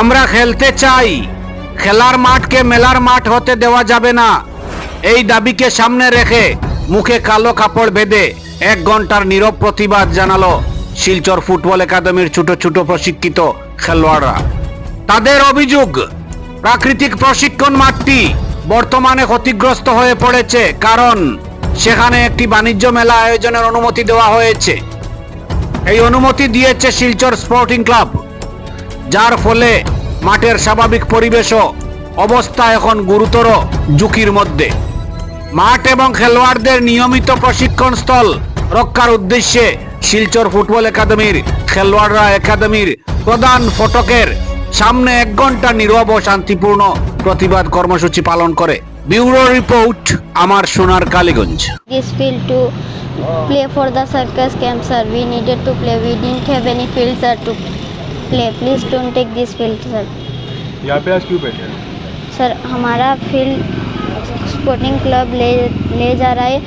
আমরা খেলতে চাই। খেলার মাঠকে মেলার মাঠ হতে দেওয়া যাবে না। এই দাবিকে সামনে রেখে মুখে কালো কাপড় বেঁধে এক ঘণ্টার নীরব প্রতিবাদ জানালো শিলচর ফুটবল একাডেমির ছোট ছোট প্রশিক্ষিত খেলোয়াড়রা। তাদের অভিযোগ, প্রাকৃতিক প্রশিক্ষণ মাঠটি বর্তমানে ক্ষতিগ্রস্ত হয়ে পড়েছে কারণ সেখানে একটি বাণিজ্য মেলা আয়োজনের অনুমতি দেওয়া হয়েছে। এই অনুমতি দিয়েছে শিলচর স্পোর্টিং ক্লাব। যার ফলে মাঠের স্বাভাবিক পরিবেশও অবস্থা এখন গুরুতর ঝুঁকির মধ্যে। মাঠ এবং খেলোয়াড়দের নিয়মিত প্রশিক্ষণ স্থল রক্ষার উদ্দেশ্যে শিলচর ফুটবল একাডেমির খেলোয়াড়রা একাডেমির প্রধান ফটকের সামনে এক ঘণ্টা নীরব ও শান্তিপূর্ণ প্রতিবাদ কর্মসূচি পালন করে। ব্যুরো রিপোর্ট, আমার সোনার Kaliganj. This field to play for the play please don't take this field sir. यहाँ पे आज क्यों बैठे हैं? सर हमारा फ़ील्ड स्पोर्टिंग क्लब ले ले जा रहा है।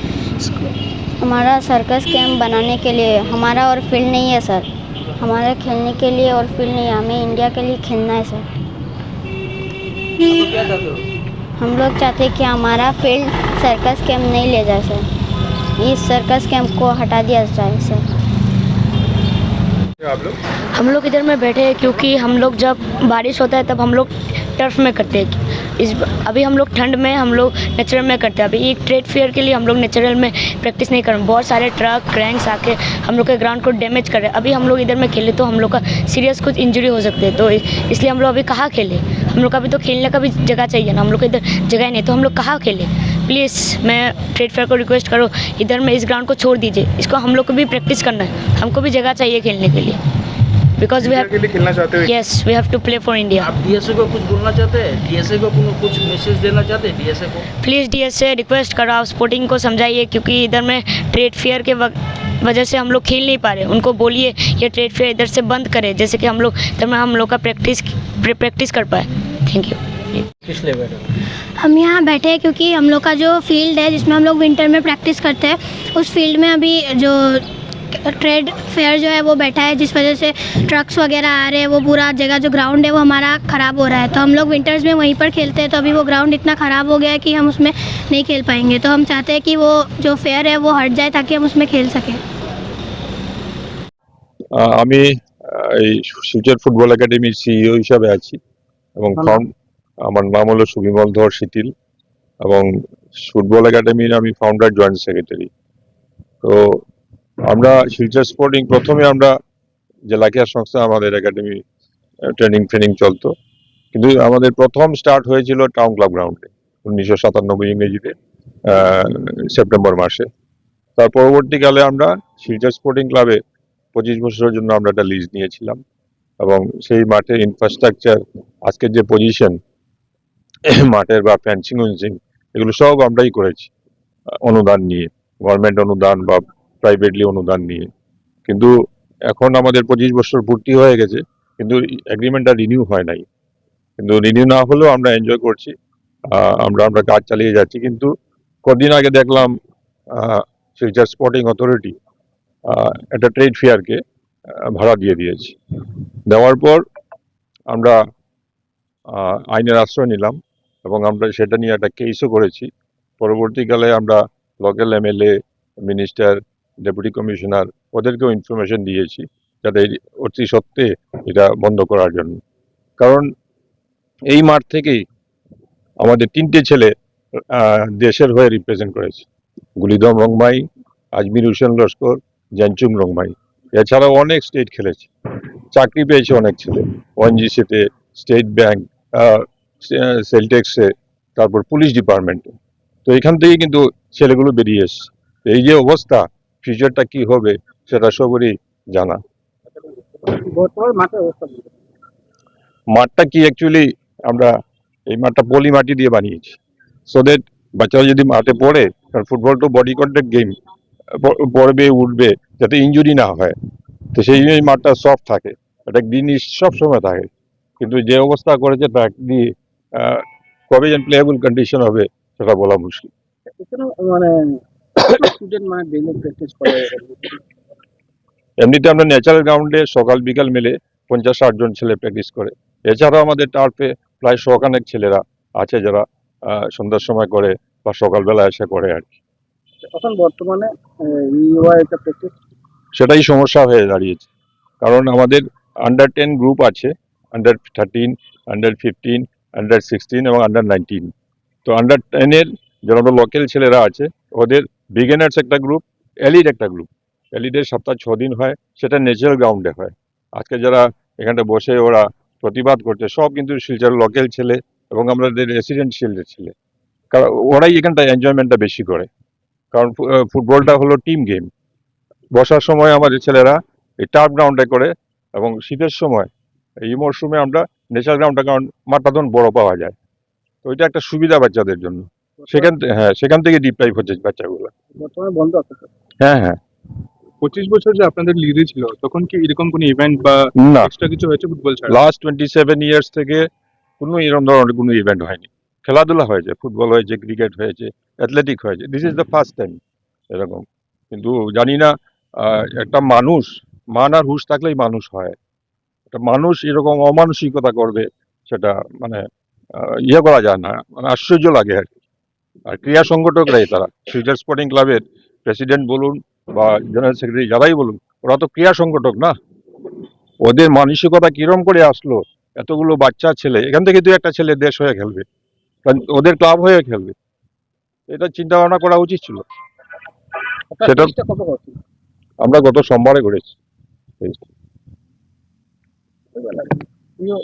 हमारा सर्कस कैंप बनाने के लिए। हमारा और फ़ील्ड नहीं है सर हमारा खेलने के लिए और फ़ील्ड नहीं है। हमें इंडिया के लिए खेलना है सर हम लोग चाहते हैं कि हमारा फ़ील्ड सर्कस कैंप नहीं ले जाए सर इस सर्कस कैंप को हटा दिया जाए सर आप लोग हम लोग इधर में बैठे हैं क्योंकि हम लोग जब बारिश होता है तब हम लोग टर्फ में करते हैं इस अभी हम लोग ठंड में हम लोग नेचुरल में करते हैं अभी एक ट्रेड फेयर के लिए हम लोग नेचुरल में प्रैक्टिस नहीं कर रहे बहुत सारे ट्रक क्रैंक्स आके हम लोग के ग्राउंड को डैमेज कर रहे हैं अभी हम लोग इधर में खेले तो हम लोग का सीरियस कुछ इंजरी हो सकते हैं तो इसलिए हम लोग अभी कहाँ खेले हम लोग का अभी तो खेलने का भी जगह चाहिए ना हम लोग को इधर जगह नहीं तो हम लोग कहाँ खेले प्लीज़ मैं ट्रेड फेयर को रिक्वेस्ट करो इधर में इस ग्राउंड को छोड़ दीजिए। इसको हम लोग को भी प्रैक्टिस करना है। हमको भी जगह चाहिए खेलने के लिए। बिकॉज़ वी हैव खेलना चाहते हो yes we have to play for India आप डीएसए को कुछ बोलना चाहते हैं? डीएसए को कुछ- कुछ मैसेज देना चाहते हैं? डीएसए को? प्लीज़ डी से रिक्वेस्ट करो आप स्पोर्टिंग को समझाइए क्योंकि इधर में ट्रेड फेयर के वक्त वजह से हम लोग खेल नहीं पा रहे। उनको बोलिए ये ट्रेड फेयर इधर से बंद करें जैसे कि हम लोग इधर में हम लोग का प्रैक्टिस प्रैक्टिस कर पाए। Thank you? हम यहाँ बैठे हैं क्योंकि हम लोग का जो फील्ड है जिसमें हम लोग विंटर में प्रैक्टिस करते हैं उस फील्ड में अभी जो ट्रेड फेयर जो है वो बैठा है जिस वजह से ट्रक्स वगैरह आ रहे हैं वो पूरा जगह जो ग्राउंड है वो हमारा ख़राब हो रहा है तो हम लोग विंटर्स में वहीं पर खेलते हैं तो अभी वो ग्राउंड इतना ख़राब हो गया है कि हम उसमें नहीं खेल पाएंगे तो हम चाहते हैं कि वो जो फेयर है वो हट जाए ताकि हम उसमें खेल सकें আহ, আমি আহ, এই শিলচর ফুটবল একাডেমির সিইও হিসাবে আছি এবং ফাউন্ড আমার নাম হলো সুবিমল ধর শীতিল এবং ফুটবল একাডেমির আমি ফাউন্ডার জয়েন্ট সেক্রেটারি তো আমরা শিলচর স্পোর্টিং প্রথমে আমরা জেলা ক্রীড়া সংস্থা আমাদের একাডেমি ট্রেনিং ট্রেনিং চলতো। কিন্তু আমাদের প্রথম স্টার্ট হয়েছিল টাউন ক্লাব গ্রাউন্ডে উনিশশো সাতানব্বই ইংরেজিতে সেপ্টেম্বর মাসে। তার পরবর্তীকালে আমরা শিলচর স্পোর্টিং ক্লাবে পঁচিশ বছরের জন্য আমরা একটা লিজ নিয়েছিলাম এবং সেই মাঠের ইনফ্রাস্ট্রাকচার আজকের যে পজিশন মাঠের বা ফ্যান্সিং উইন্সিং এগুলো সব আমরাই করেছি। অনুদান নিয়ে গভর্নমেন্ট অনুদান বা প্রাইভেটলি অনুদান নিয়ে। কিন্তু এখন আমাদের পঁচিশ বছর পূর্তি হয়ে গেছে, কিন্তু এগ্রিমেন্টটা রিনিউ হয় নাই। কিন্তু রিনিউ না হলেও আমরা এনজয় করছি আমরা আমরা কাজ চালিয়ে যাচ্ছি। কিন্তু কদিন আগে দেখলাম শিলচর স্পোর্টিং অথরিটি একটা ট্রেড ফেয়ারকে ভাড়া দিয়ে দিয়েছি। দেওয়ার পর আমরা আইনের আশ্রয় নিলাম। এবং আমরা সেটা নিয়ে একটা কেসও করেছি। পরবর্তীকালে আমরা local MLA minister deputy commissioner ওদেরকেও ইনফরমেশন দিয়েছি যাতে অতি সত্ত্বে এটা বন্ধ করার জন্য। কারণ এই মাঠ থেকেই আমাদের তিনটে ছেলে দেশের হয়ে রিপ্রেজেন্ট করেছে। গুলিদম রংমাই, আজমির হোসেন লস্কর জ্যানচুং রংমাই। এছাড়াও অনেক স্টেট খেলেছে। চাকরি পেয়েছে অনেক ছেলে। ওএনজিসিতে স্টেট ব্যাংক সেলটেক্সে তারপর পুলিশ ডিপার্টমেন্টে তো এখান থেকে কিন্তু ছেলেগুলো বেরিয়ে এসছে। এই যে অবস্থা ফিউচারটা কি হবে সেটা সবারই জানা। মাঠটা কি অ্যাকচুয়ালি আমরা এই মাঠটা পলি মাটি দিয়ে বানিয়েছি। সো দ্যাট বাচ্চারা যদি মাঠে পড়ে কারণ ফুটবল তো বডি কন্ট্যাক্ট গেম পড়বে উঠবে যাতে ইনজুরি না হয়। তো সেই জন্য এই মাঠটা সফট থাকে। একটা গ্রিনিশ সব সময় থাকে। কিন্তু যে অবস্থা করেছে ট্র্যাক দিয়ে কবে যেন প্লেয়েবল কন্ডিশন হবে সেটা বলা মুশকিল। মানে স্টুডেন্ট মানে ডেইলি প্র্যাকটিস করে। এমনিতে আমরা ন্যাচারাল গ্রাউন্ডে সকাল বিকাল মিলে পঞ্চাশ ষাট জন ছেলে প্র্যাকটিস করে। এছাড়াও আমাদের টার্ফে প্রায় শখানেক ছেলেরা আছে যারা সন্ধ্যার সময় করে বা সকালবেলা এসে করে আর কি। এখন বর্তমানে সেটাই সমস্যা হয়ে দাঁড়িয়েছে। কারণ আমাদের আন্ডার টেন গ্রুপ আছে under thirteen under fifteen under sixteen এবং আন্ডার নাইনটিন তো আন্ডার টেনের যারা লোকাল ছেলেরা আছে, ওদের বিগিনার্স একটা গ্রুপ এলিড একটা গ্রুপ এলিডের সপ্তাহ ছ দিন হয়, সেটা ন্যাচারাল গ্রাউন্ডে হয়। আজকে যারা এখানটা বসে ওরা প্রতিবাদ করছে, সব কিন্তু শিলচর লোকাল ছেলে এবং আমাদের রেসিডেন্সিয়ালের ছেলে। কারণ ওরাই এখানটা এনজয়মেন্টটা বেশি করে। কারণ ফুটবলটা হলো টিম গেম বসার সময় আমাদের ছেলেরা এই টার্ফ গ্রাউন্ডে করে এবং শীতের সময়, এই মরশুমে আমরা ন্যাচারাল গ্রাউন্ডটা কারণ মাঠটা তখন বড় পাওয়া যায়। তো এটা একটা সুবিধা বাচ্চাদের জন্য। সেখান থেকে হ্যাঁ সেখান থেকে ডিপ্রাইভ হচ্ছে বাচ্চাগুলো। বর্তমানে বন্ধ আছে হ্যাঁ হ্যাঁ। পঁচিশ বছর যে আপনাদের লিডে ছিল তখন কি এরকম কোনো ইভেন্ট বা না। এক্সট্রা কিছু হয়েছে ফুটবল ছাড়া? লাস্ট টোয়েন্টি সেভেন ইয়ার্স থেকে কোনো এরকম ধরনের কোনো ইভেন্ট হয়নি। খেলাধুলা হয়েছে ফুটবল হয়েছে ক্রিকেট হয়েছে অ্যাথলেটিক হয়েছে। This is the first time এরকম। কিন্তু জানি না একটা মানুষ মান আর হুশ থাকলেই মানুষ হয়। একটা মানুষ এরকম অমানসিকতা করবে সেটা মানে ইয়ে করা যায় না মানে আশ্চর্য লাগে আর কি। আর ক্রীড়া সংগঠকরাই তারা। ফিউচার স্পোর্টিং ক্লাবের প্রেসিডেন্ট বলুন বা জেনারেল সেক্রেটারি যারাই বলুন ওরা তো ক্রীড়া সংগঠক না। ওদের মানসিকতা কিরম করে আসলো এতগুলো বাচ্চা ছেলে এখান থেকে দু একটা ছেলে দেশ হয়ে খেলবে কারণ ওদের ক্লাব হয়ে খেলবে। এটা চিন্তা ভাবনা করা উচিত ছিল। সেটা- আমরা গত সোমবারে করেছি। প্রিয়